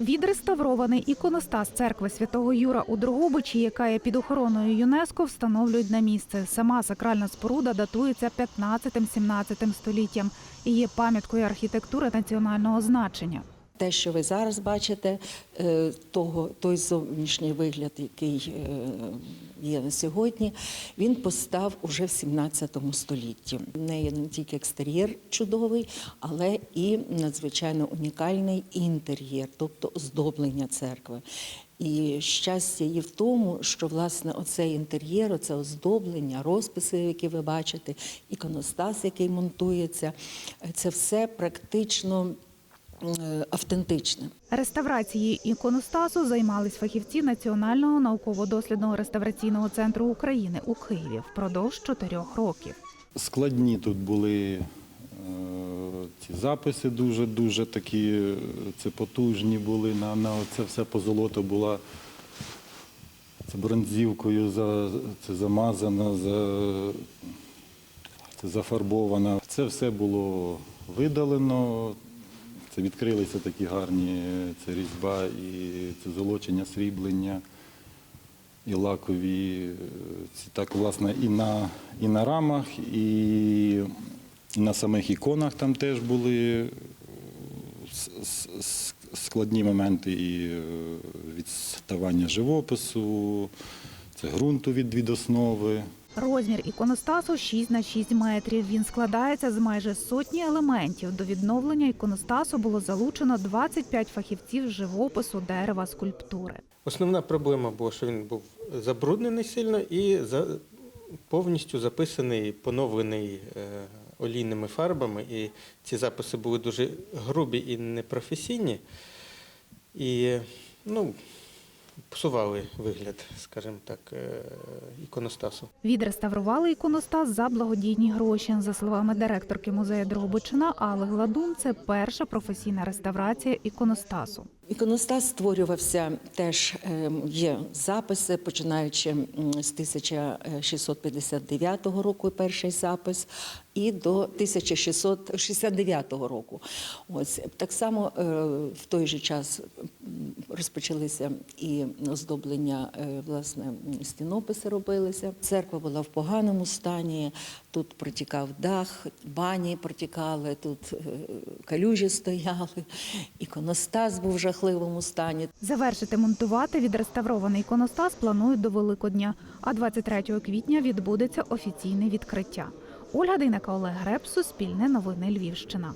Відреставрований іконостас церкви святого Юра у Дрогобичі, яка є під охороною ЮНЕСКО, встановлюють на місце. Сама сакральна споруда датується 15-17 століттям і є пам'яткою архітектури національного значення. Те, що ви зараз бачите, е, того, той зовнішній вигляд, який е, є на сьогодні, він постав уже в 17 столітті. В неї не тільки екстер'єр чудовий, але і надзвичайно унікальний інтер'єр, тобто оздоблення церкви. І щастя її в тому, що власне оцей інтер'єр, оце оздоблення, розписи, які ви бачите, іконостас, який монтується, це все практично е, автентичне. Реставрацією іконостасу займались фахівці Національного науково-дослідного реставраційного центру України у Києві впродовж чотирьох років. Складні тут були е, ці записи дуже дуже такі, е, це потужні були. На, на це все позолото була це бронзівкою за, це замазана, за, це зафарбована. Це все було видалено. Це відкрилися такі гарні це різьба і це золочення, сріблення і лакові. е, Ці так, власне, і на, і на рамах, і, на самих іконах там теж були е, складні моменти і е, відставання живопису, це ґрунту від, від основи. Розмір іконостасу 6 на 6 метрів. Він складається з майже сотні елементів. До відновлення іконостасу було залучено 25 фахівців живопису, дерева, скульптури. Основна проблема була, що він був забруднений сильно і за, повністю записаний, поновлений е, олійними фарбами. І ці записи були дуже грубі і непрофесійні. І ну, псували вигляд, скажімо так, е, іконостасу. Відреставрували іконостас за благодійні гроші. За словами директорки музею Дрогобичина Алли Гладун, це перша професійна реставрація іконостасу. Іконостас створювався теж е, є записи, починаючи з 1659 року, перший запис, і до 1669 року. Ось так само е, в той же час розпочалися і оздоблення е, власне стінописи робилися. Церква була в поганому стані. Тут протікав дах, бані протікали, тут е, калюжі стояли, іконостас був в жахливому стані. Завершити монтувати відреставрований іконостас планують до Великодня, а 23 квітня відбудеться офіційне відкриття. Ольга Дейнека, Олег Греб, Суспільне новини Львівщина.